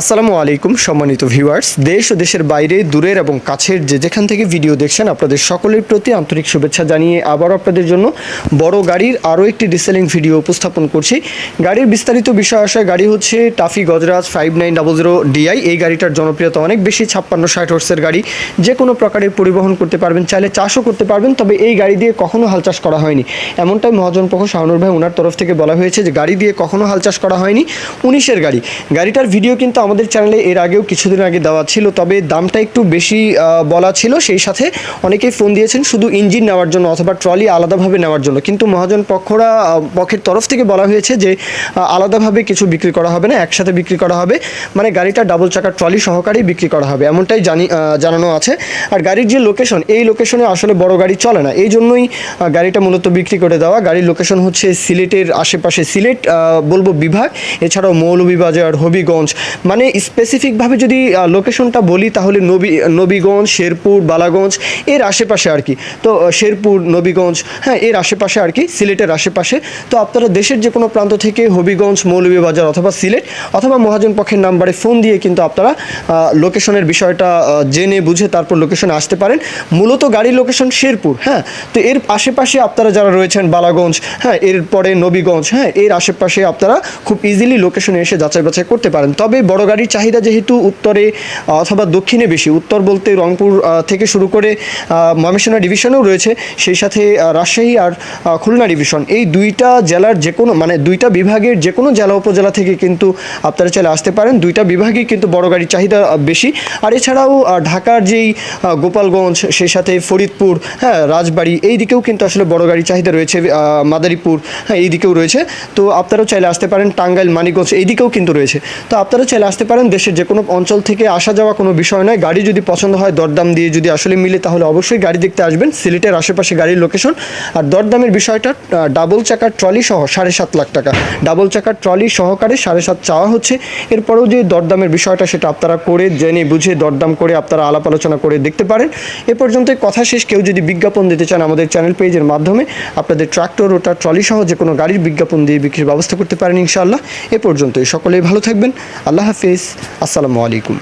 আসসালামু আলাইকুম, সম্মানিত ভিউয়ার্স। দেশ ও দেশের বাইরে, দূরের এবং কাছের যে যেখান থেকে ভিডিও দেখছেন, আপনাদের সকলের প্রতি আন্তরিক শুভেচ্ছা জানিয়ে আবার আপনাদের জন্য বড় গাড়ির আরও একটি রিসেলিং ভিডিও উপস্থাপন করছি। গাড়ির বিস্তারিত বিষয় আসা গাড়ি হচ্ছে TAFE Gajraj five nine double zero DI এই গাড়িটার জনপ্রিয়তা অনেক বেশি, ছাপ্পান্ন, ষাট হর্সের গাড়ি। যে কোনো প্রকারের পরিবহন করতে পারবেন, চাইলে চাষও করতে পারবেন, তবে এই গাড়ি দিয়ে কখনো হাল চাষ করা হয়নি। এমনটাই মহাজন পক্ষ শাহনুর ভাই ওনার তরফ থেকে বলা হয়েছে যে, গাড়ি দিয়ে কখনো হাল চাষ করা হয়নি, উনিশের গাড়ি। গাড়িটার ভিডিও কিন্তু আমাদের চ্যানেলে এর আগেও কিছুদিন আগে দেওয়া ছিল, তবে দামটা একটু বেশি বলা ছিল। সেই সাথে অনেকেই ফোন দিয়েছেন শুধু ইঞ্জিন নেওয়ার জন্য অথবা ট্রলি আলাদাভাবে নেওয়ার জন্য। কিন্তু মহাজন পক্ষরা পক্ষের তরফ থেকে বলা হয়েছে যে আলাদাভাবে কিছু বিক্রি করা হবে না, একসাথে বিক্রি করা হবে। মানে গাড়িটা ডাবল চাকার ট্রলি সহকারেই বিক্রি করা হবে, এমনটাই জানি জানানো আছে। আর গাড়ির যে লোকেশন এই লোকেশনে আসলে বড় গাড়ি চলে না। এই জন্যই গাড়িটা মূলত বিক্রি করে দেওয়া। গাড়ির লোকেশন হচ্ছে সিলেটের আশেপাশে সিলেট বলব বিভাগ। এছাড়াও মৌলভীবাজার, হবিগঞ্জ। মানে স্পেসিফিকভাবে যদি লোকেশনটা বলি, তাহলে নবী, নবীগঞ্জ, শেরপুর, বালাগঞ্জ, এর আশেপাশে আর কি। তো শেরপুর, নবীগঞ্জ হ্যাঁ এর আশেপাশে আর কি, সিলেটের আশেপাশে। তো আপনারা দেশের যে কোনো প্রান্ত থেকে হবিগঞ্জ, মৌলভীবাজার অথবা সিলেট অথবা মহাজন পক্ষের নাম্বারে ফোন দিয়ে কিন্তু আপনারা লোকেশনের বিষয়টা জেনে, বুঝে তারপর লোকেশনে আসতে পারেন। মূলত গাড়ির লোকেশন শেরপুর হ্যাঁ। তো এর আশেপাশে আপনারা যারা রয়েছেন, বালাগঞ্জ হ্যাঁ এরপরে নবীগঞ্জ হ্যাঁ এর আশেপাশে আপনারা খুব ইজিলি লোকেশনে এসে যাচাই বাছাই করতে পারেন। তবে বড় গাড়ির চাহিদা যেহেতু উত্তরে অথবা দক্ষিণে বেশি, উত্তর বলতে রংপুর থেকে শুরু করে ময়মনসিংহ ডিভিশনেও রয়েছে, সেই সাথে রাজশাহী আর খুলনা ডিভিশন। এই দুইটা জেলার যে কোনো মানে দুইটা বিভাগের যে কোনো জেলা উপজেলা থেকে কিন্তু আপনারা চাইলে আসতে পারেন। দুইটা বিভাগেই কিন্তু বড় গাড়ির চাহিদা বেশি। আর এছাড়াও ঢাকার যেই গোপালগঞ্জ, সেই সাথে ফরিদপুর হ্যাঁ রাজবাড়ি, এই দিকেও কিন্তু আসলে বড় গাড়ির চাহিদা রয়েছে মাদারীপুর হ্যাঁ এই দিকেও রয়েছে। তো আপনারাও চাইলে আসতে পারেন, টাঙ্গাইল, মানিকগঞ্জ, এই দিকেও কিন্তু রয়েছে। তো আপনারা চাইলে আসতে পারেন, দেশের যে কোনো অঞ্চল থেকে আসা যাওয়া কোনো বিষয় নয়। গাড়ি যদি পছন্দ হয়, দরদাম দিয়ে যদি আসলে মিলে, তাহলে অবশ্যই গাড়ি দেখতে আসবেন, সিলেটের আশেপাশে গাড়ির লোকেশন আর দরদামের বিষয়টা ডাবল চাকার ট্রলি সহ সাড়ে সাত লাখ টাকা। ডাবল চাকার ট্রলি সহকারে সাড়ে সাত চাওয়া হচ্ছে। এরপরেও যে দরদামের বিষয়টা, সেটা আপনারা করে, জেনে বুঝে, দরদাম করে আপনারা আলাপ আলোচনা করে দেখতে পারেন। এ পর্যন্ত কথা শেষ। কেউ যদি বিজ্ঞাপন দিতে চান আমাদের চ্যানেল পেজের মাধ্যমে, আপনাদের ট্রাক্টর ওটা ট্রলি সহ যে কোনো গাড়ির বিজ্ঞাপন দিয়ে বিক্রির ব্যবস্থা করতে পারেন ইনশাআল্লাহ। এ পর্যন্তই। সকলেই ভালো থাকবেন। আল্লাহ হাফিজ আসসালামু আলাইকুম